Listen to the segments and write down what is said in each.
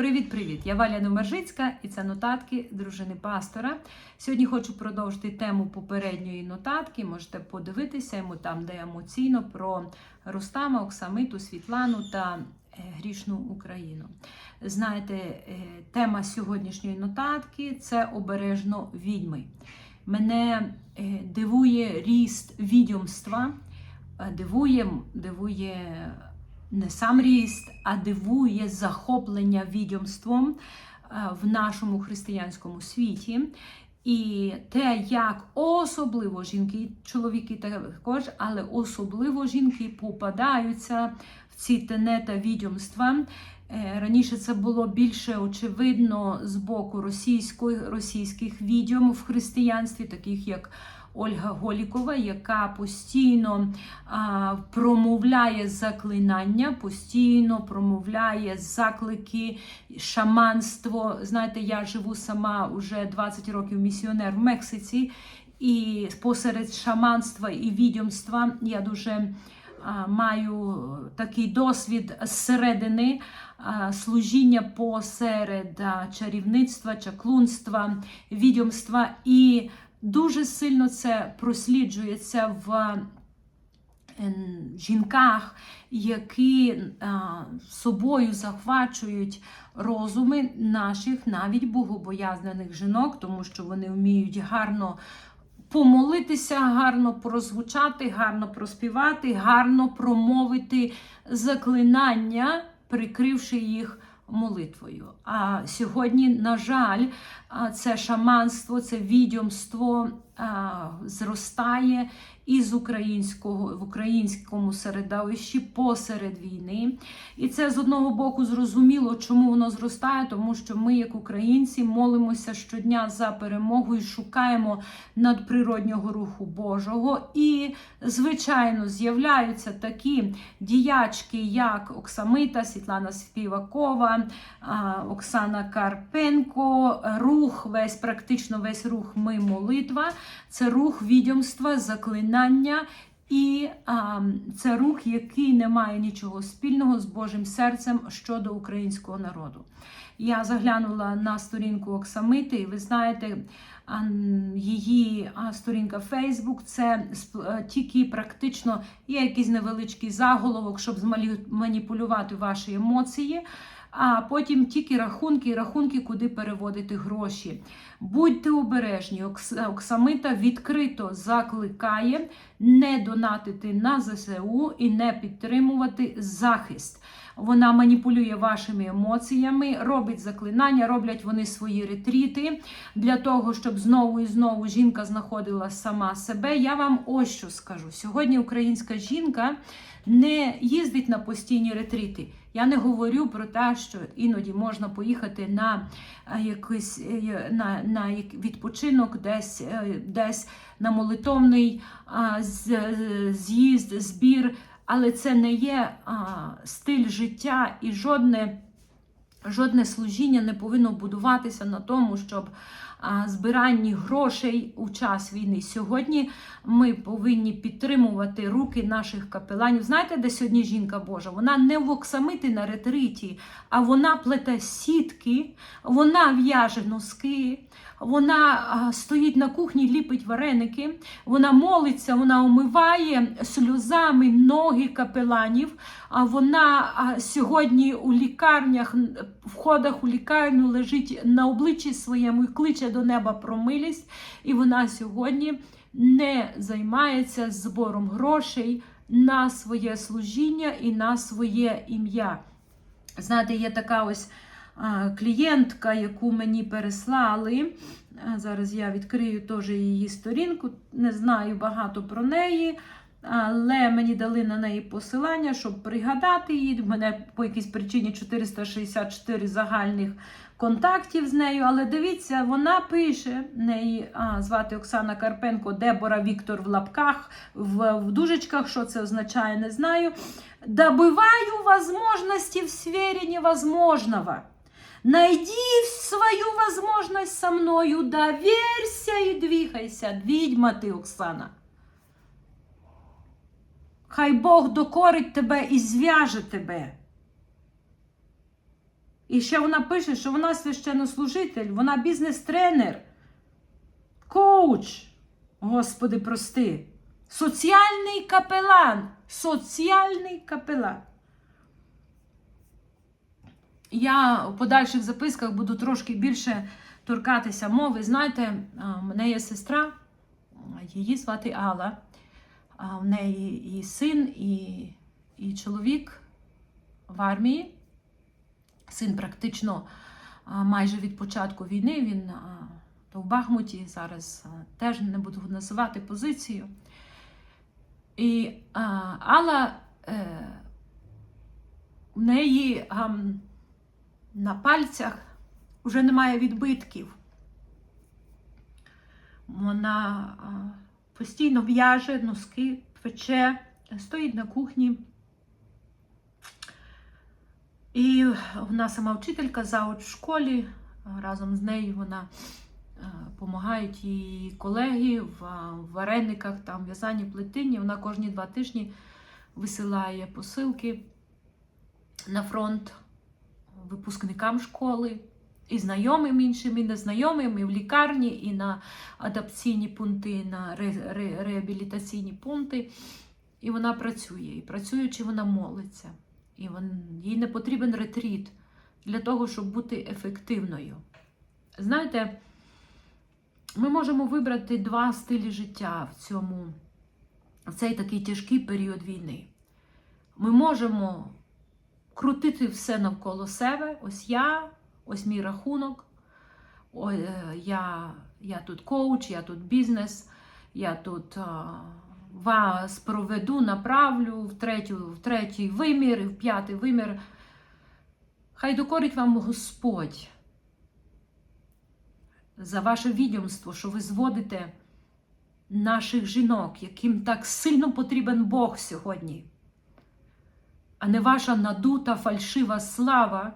Привіт-привіт! Я Валя Номержицька і це нотатки дружини пастора. Сьогодні хочу продовжити тему попередньої нотатки. Можете подивитися йому там, де емоційно про Рустама, Оксамиту, Світлану та е, грішну Україну. Знаєте, е, тема сьогоднішньої нотатки це обережно відьми. Мене е, дивує ріст відьомства, дивує, дивує не сам ріст, а дивує захоплення відьомством е, в нашому християнському світі. І те, як особливо жінки, чоловіки також, але особливо жінки попадаються в ці тенета відьомства. Е, Раніше це було більше очевидно з боку російської, російських відьом в християнстві, таких як Ольга Голікова, яка постійно а, промовляє заклинання, постійно промовляє заклики, шаманство. Знаєте, я живу сама вже 20 років місіонер в Мексиці, і посеред шаманства і відьомства я дуже а, маю такий досвід зсередини служіння посеред чарівництва, чаклунства, відьомства. І дуже сильно це просліджується в е, жінках, які собою захвачують розуми наших навіть богобоязнених жінок, тому що вони вміють гарно помолитися, гарно прозвучати, гарно проспівати, гарно промовити заклинання, прикривши їх молитвою. А сьогодні, на жаль, це шаманство, це відьомство зростає із українського в українському середовищі посеред війни. І це з одного боку зрозуміло, чому воно зростає, тому що ми, як українці, молимося щодня за перемогу і шукаємо надприроднього руху Божого. І, звичайно, з'являються такі діячки, як Оксамита, Світлана Співакова, Оксана Карпенко. Рух, весь практично весь рух ми молитва. Це рух відьомства, заклинання. І а, це рух, який не має нічого спільного з Божим серцем щодо українського народу. Я заглянула на сторінку Оксамити, і ви знаєте, її сторінка Facebook це тільки практично є якийсь невеличкий заголовок, щоб змалі- маніпулювати ваші емоції. А потім тільки рахунки, і рахунки, куди переводити гроші. Будьте обережні, Оксамита відкрито закликає не донатити на ЗСУ і не підтримувати захист. Вона маніпулює вашими емоціями, робить заклинання, роблять вони свої ретріти для того, щоб знову і знову жінка знаходила сама себе. Я вам ось що скажу: сьогодні українська жінка не їздить на постійні ретріти. Я не говорю про те, що іноді можна поїхати на е, якийсь е, на, на відпочинок, десь, е, десь на молитовний з'їзд, збір, але це не є стиль життя і жодне. Жодне служіння не повинно будуватися на тому, щоб збиранні грошей у час війни. Сьогодні ми повинні підтримувати руки наших капеланів. Знаєте, де сьогодні жінка Божа? Вона не в оксамити на ретриті, а вона плете сітки, вона в'яже носки, вона стоїть на кухні, ліпить вареники, вона молиться, вона омиває сльозами ноги капеланів. А вона сьогодні у лікарнях, н- в ходах у лікарню лежить на обличчі своєму і кличе до неба про милість. І вона сьогодні не займається збором грошей на своє служіння і на своє ім'я. Знаєте, є така ось клієнтка, яку мені переслали. Зараз я відкрию теж її сторінку, не знаю багато про неї. Але мені дали на неї посилання, щоб пригадати її. В мене по якійсь причині 464 загальних контактів з нею. Але дивіться, вона пише неї а, звати Оксана Карпенко, Дебора Віктор в лапках, в, в дужечках. Що це означає, не знаю. Добываю возможности в сфере невозможного. Найди свою возможность со мною, доверься и двигайся. Відьма ти, Оксана. Хай Бог докорить тебе і зв'яже тебе. І ще вона пише, що вона священнослужитель, вона бізнес-тренер, коуч. Господи, прости. Соціальний капелан. Соціальний капелан. Я в подальших записках буду трошки більше торкатися мови. Знаєте, в мене є сестра, її звати Алла. В неї і син, і, і чоловік в армії. Син практично майже від початку війни. Він то в Бахмуті зараз теж не буду називати позицію. І Алла е, в неї на пальцях вже немає відбитків. Вона постійно в'яже носки, пече, стоїть на кухні. І вона сама вчителька завуч в школі. Разом з нею вона допомагають її колеги в варениках, там в'язанні плетині. Вона кожні два тижні висилає посилки на фронт випускникам школи, і знайомим іншим, і незнайомим, і в лікарні, і на адаптаційні пункти, і на ре- ре- реабілітаційні пункти. І вона працює. І працюючи, вона молиться. І вон, їй не потрібен ретріт для того, щоб бути ефективною. Знаєте, ми можемо вибрати два стилі життя в цьому, в цей такий тяжкий період війни. Ми можемо крутити все навколо себе. Ось я, ось мій рахунок. Ой, е, я, я тут коуч, я тут бізнес, я тут а, вас проведу, направлю в, третю, в третій вимір, і в п'ятий вимір. Хай докорить вам Господь за ваше відомство, що ви зводите наших жінок, яким так сильно потрібен Бог сьогодні а не ваша надута фальшива слава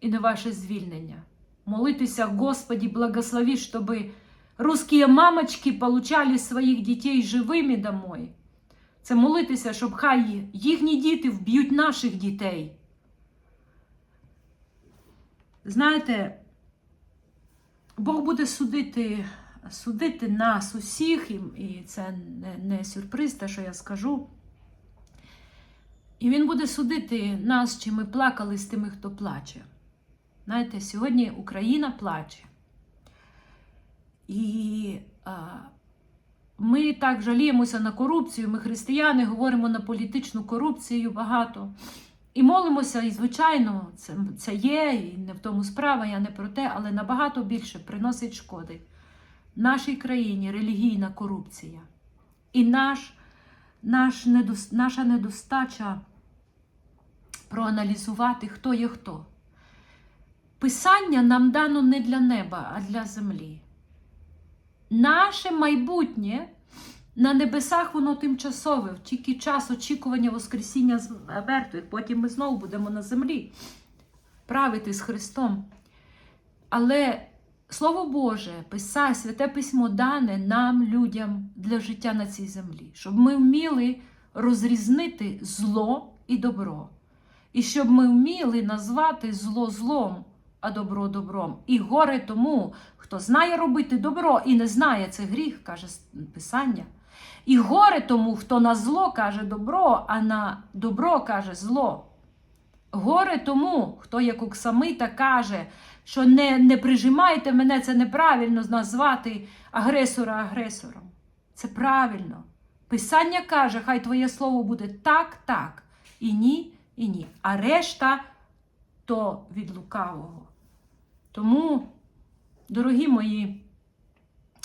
і не ваше звільнення. Молитися, Господи, благослови, чтобы русские мамочки получали своїх дітей живими домой. Це молитися, щоб хай їхні діти вб'ють наших дітей. Знаєте, Бог буде судити, судити нас усіх, і це не сюрприз, те, що я скажу. І він буде судити нас, чи ми плакали з тими, хто плаче. Знаєте, сьогодні Україна плаче. І а, ми так жаліємося на корупцію, ми християни говоримо на політичну корупцію багато. І молимося, і, звичайно, це, це є, і не в тому справа, я не про те, але набагато більше приносить шкоди нашій країні релігійна корупція. І наш наш недос, наша недостача проаналізувати, хто є хто. Писання нам дано не для неба, а для землі. Наше майбутнє на небесах воно тимчасове, тільки час очікування Воскресіння з мертвих, потім ми знову будемо на землі правити з Христом. Але Слово Боже, Писає, Святе Письмо дане нам, людям, для життя на цій землі, щоб ми вміли розрізнити зло і добро. І щоб ми вміли назвати зло злом, а добро добром. І горе тому, хто знає робити добро і не знає це гріх, каже Писання. І горе тому, хто на зло каже добро, а на добро каже зло. Горе тому, хто як Оксамита каже, що не не прижимайте мене, це неправильно назвати агресора агресором. Це правильно. Писання каже, хай твоє слово буде так, так, і ні, і ні. А решта то від лукавого. Тому, дорогі мої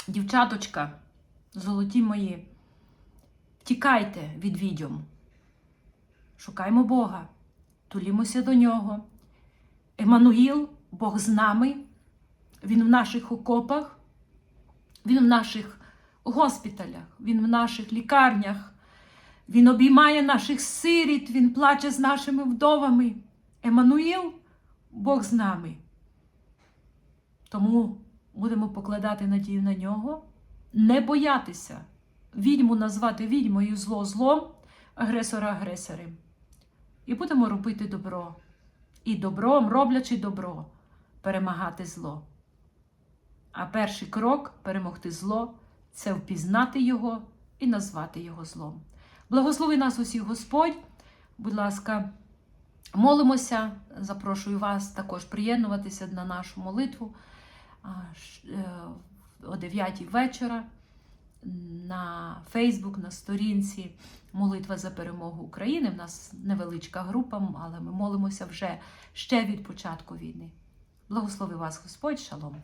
дівчаточка, золоті мої, тікайте від відьом. Шукаймо Бога, тулімося до нього. Еммануїл, Бог з нами, Він в наших окопах, Він в наших госпіталях, Він в наших лікарнях, Він обіймає наших сиріт, Він плаче з нашими вдовами. Еммануїл, Бог з нами. Тому будемо покладати надію на нього, не боятися відьму назвати відьмою зло злом, агресора агресором. І будемо робити добро. і добром, роблячи добро, перемагати зло. А перший крок перемогти зло це впізнати його і назвати його злом. Благослови нас усіх Господь. Будь ласка, молимося. Запрошую вас також приєднуватися на нашу молитву е, о 9 вечора на Фейсбук, на сторінці Молитва за перемогу України. У нас невеличка група, але ми молимося вже ще від початку війни. Благослови вас Господь, шалом!